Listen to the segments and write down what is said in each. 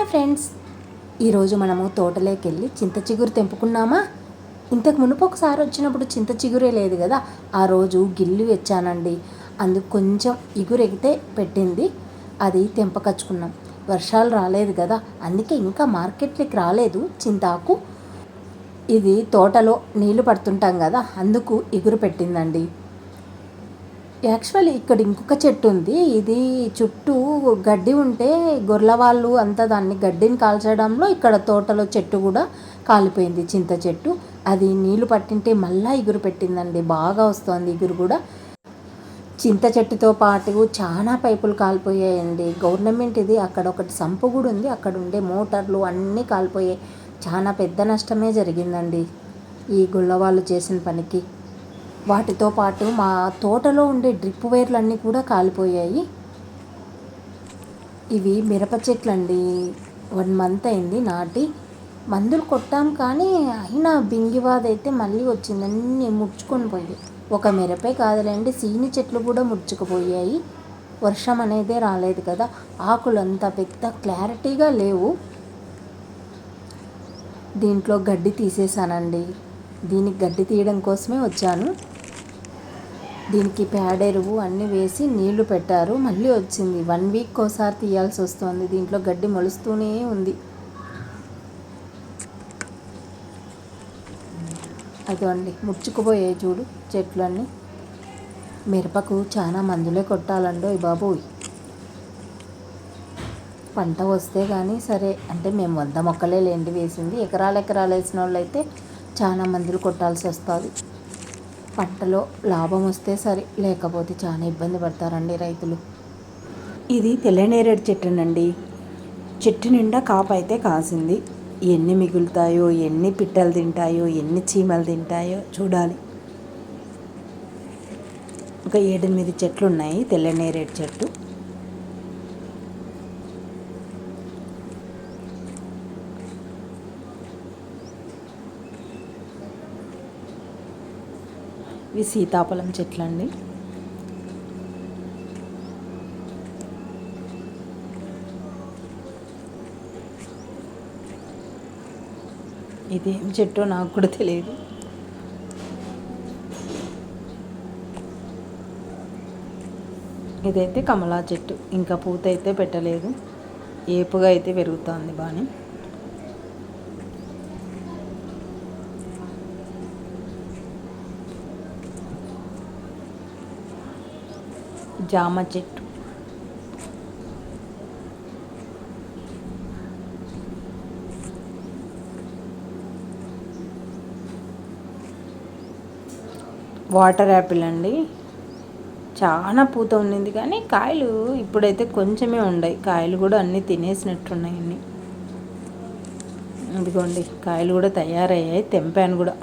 Hi friends. ఈరోజు మనము తోటలోకి వెళ్ళి చింత చిగురు తెంపుకున్నామా? ఇంతకు మునుపు ఒకసారి వచ్చినప్పుడు చింత చిగురే లేదు కదా ఆ రోజు గిల్లు వచ్చానండి. అందుకు కొంచెం ఇగురెగితే పెట్టింది అది తెంపకచ్చుకున్నాం. వర్షాలు రాలేదు కదా అందుకే ఇంకా మార్కెట్లోకి రాలేదు చింతాకు. ఇది తోటలో నీళ్ళు పడుతుంటాం కదా అందుకు ఇగురు పెట్టిందండి. యాక్చువల్లీ ఇక్కడ ఇంకొక చెట్టు ఉంది. ఇది చుట్టూ గడ్డి ఉంటే గొర్రెల వాళ్ళు అంతా దాన్ని గడ్డిని కాల్చడంలో ఇక్కడ తోటలో చెట్టు కూడా కాలిపోయింది చింత చెట్టు. అది నీళ్ళు పట్టింటే మళ్ళా ఇగురు పెట్టిందండి. బాగా వస్తుంది ఇగురు కూడా. చింత చెట్టుతో పాటు చాలా పైపులు కాలిపోయాయండి. గవర్నమెంట్ ఇది అక్కడ ఒకటి సంపు కూడా ఉంది. అక్కడ ఉండే మోటార్లు అన్నీ కాలిపోయాయి. చాలా పెద్ద నష్టమే జరిగిందండి ఈ గుళ్ళవాళ్ళు చేసిన పనికి. వాటితో పాటు మా తోటలో ఉండే డ్రిప్ వైర్లు అన్నీ కూడా కాలిపోయాయి. ఇవి మిరప చెట్లండి. వన్ మంత్ అయింది నాటి. మందులు కొట్టాం కానీ అయినా బింగివాద్ అయితే మళ్ళీ వచ్చింది అన్నీ ముడుచుకొని పోయి ఒక మిరపే కాదులేండి సీని చెట్లు కూడా ముడుచుకుపోయాయి. వర్షం అనేదే రాలేదు కదా ఆకులు అంత పెద్ద క్లారిటీగా లేవు. దీంట్లో గడ్డి తీసేసానండి. దీనికి గడ్డి తీయడం కోసమే వచ్చాను. దీనికి పేడ ఎరువు అన్నీ వేసి నీళ్ళు పెట్టారు. మళ్ళీ వచ్చింది. వన్ వీక్ ఒకసారి తీయాల్సి వస్తుంది. దీంట్లో గడ్డి మొలుస్తూనే ఉంది. అదండి ముడుచుకుపోయాయి చూడు చెట్లన్నీ. మిరపకు చాలా మందులే కొట్టాలండో బాబోయ్. పంట వస్తే కానీ సరే. అంటే మేము వంద మొక్కలే లేండి వేసింది. ఎకరాలు ఎకరాలు వేసిన వాళ్ళు అయితే చాలా మందులు కొట్టాల్సి వస్తుంది. పంటలో లాభం వస్తే సరే లేకపోతే చాలా ఇబ్బంది పడతారండి రైతులు. ఇది తెల్లనేరేడు చెట్టునండి. చెట్టు నిండా కాపు అయితే కాసింది. ఎన్ని మిగులుతాయో ఎన్ని పిట్టలు తింటాయో ఎన్ని చీమలు తింటాయో చూడాలి. ఒక ఏడెనిమిది చెట్లు ఉన్నాయి తెల్లనేరేడు చెట్టు. ఇవి సీతాఫలం చెట్లు అండి ఇదేం చెట్టో నాకు కూడా తెలియదు. ఇదైతే కమలా చెట్టు. ఇంకా పూత అయితే పెట్టలేదు. ఏపుగా అయితే పెరుగుతుంది బాగానే జామ చెట్టు. వాటర్ యాపిల్ అండి. చాలా పూత ఉండింది కానీ కాయలు ఇప్పుడైతే కొంచెమే ఉన్నాయి కాయలు కూడా అన్నీ తినేసినట్టున్నాయి అన్నీ. ఇదిగోండి కాయలు కూడా తయారయ్యాయి. తెంపాను కూడా.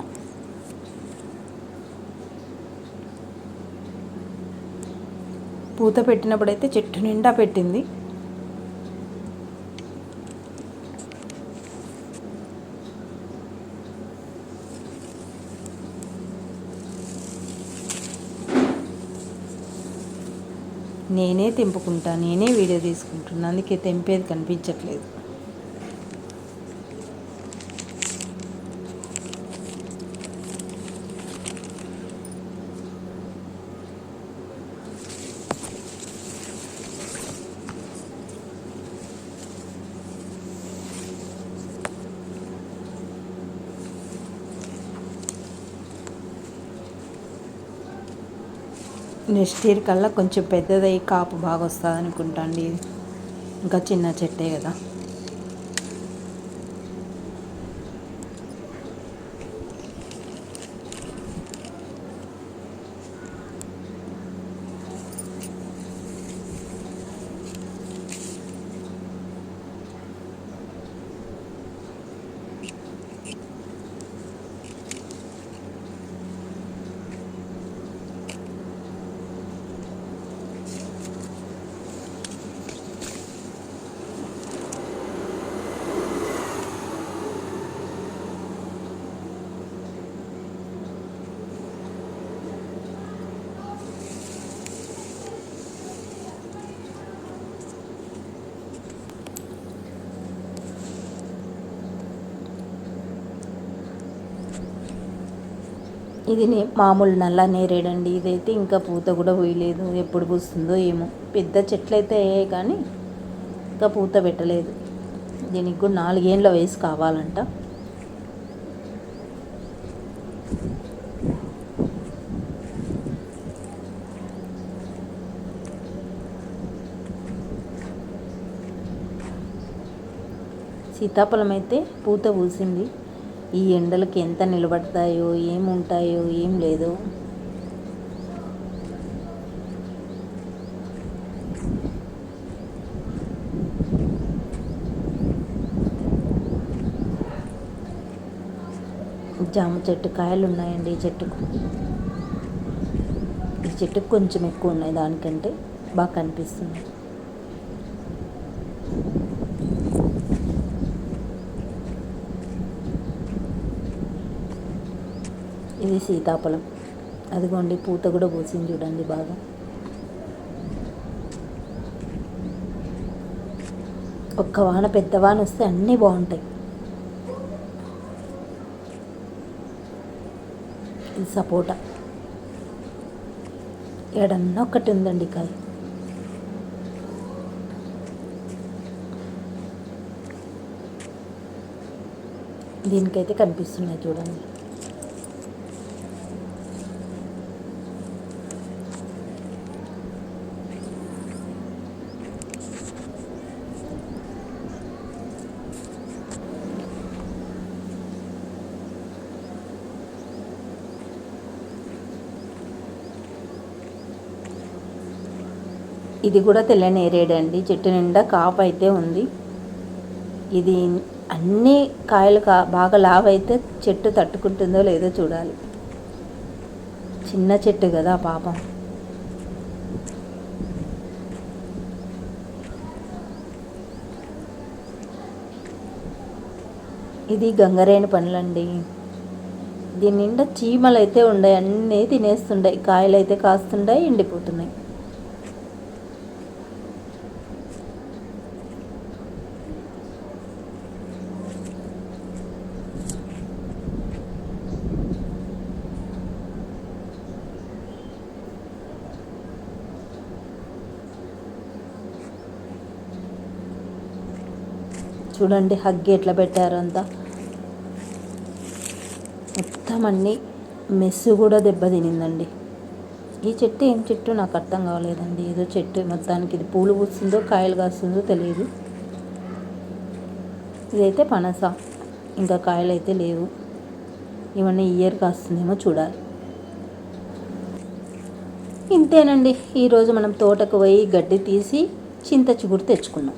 పూత పెట్టినప్పుడైతే చెట్టు నిండా పెట్టింది. నేనే తెంపుకుంటా నేనే వీడియో తీసుకుంటున్నా అందుకే తెంపేది కనిపించట్లేదు. నెక్స్ట్ ఇయర్ కల్లా కొంచెం పెద్దదై కాపు బాగా వస్తుంది అనుకుంటా అండి. ఇంకా చిన్న చెట్టే కదా. ఇది మామూలు నల్ల నేరేడండి. ఇదైతే ఇంకా పూత కూడా పోయలేదు. ఎప్పుడు పూస్తుందో ఏమో. పెద్ద చెట్లు అయితే అయ్యాయి కానీ ఇంకా పూత పెట్టలేదు. దీనికి కూడా నాలుగేండ్ల వయసు కావాలంట. సీతాఫలం అయితే పూత పూసింది. ఈ ఎండలకి ఎంత నిలబడతాయో ఏముంటాయో ఏం లేదు. జామ చెట్టు కాయలు ఉన్నాయండి ఈ చెట్టుకు. ఈ చెట్టుకు కొంచెం ఎక్కువ ఉన్నాయి దానికంటే బాగా కనిపిస్తుంది. ఇది సీతాఫలం. అదిగోండి పూత కూడా పూసింది చూడండి బాగా. ఒక్క వాన పెద్ద వాన వస్తే అన్నీ బాగుంటాయి. ఇది సపోటా. ఏడన్నా ఒకటి ఉందండి కాయ. దీనికైతే కనిపిస్తున్నాయి చూడండి. ఇది కూడా తెల్ల నేరేడండి చెట్టు నిండా కాపు అయితే ఉంది. ఇది అన్ని కాయలు కా బాగా లావైతే చెట్టు తట్టుకుంటుందో లేదో చూడాలి. చిన్న చెట్టు కదా పాపం. ఇది గంగరేణి పండ్లండి. దీని నిండా చీమలు అయితే ఉన్నాయి అన్నీ తినేస్తుంటాయి కాయలు అయితే ఎండిపోతున్నాయి. చూడండి హగ్గి ఎట్లా పెట్టారంతా మొత్తం అన్ని మెస్సు కూడా దెబ్బతినిందండి ఈ చెట్టు ఏం చెట్టు నాకు అర్థం కావలేదండి ఏదో చెట్టు మొత్తానికి ఇది పూలు పూస్తుందో కాయలు కాస్తుందో తెలియదు. ఇదైతే పనస. ఇంకా కాయలు అయితే లేవు. ఇవన్నీ ఇయర్ కాస్తుందేమో చూడాలి. ఇంతేనండి. ఈరోజు మనం తోటకు పోయి గడ్డి తీసి చింత చిగురు తెచ్చుకున్నాం.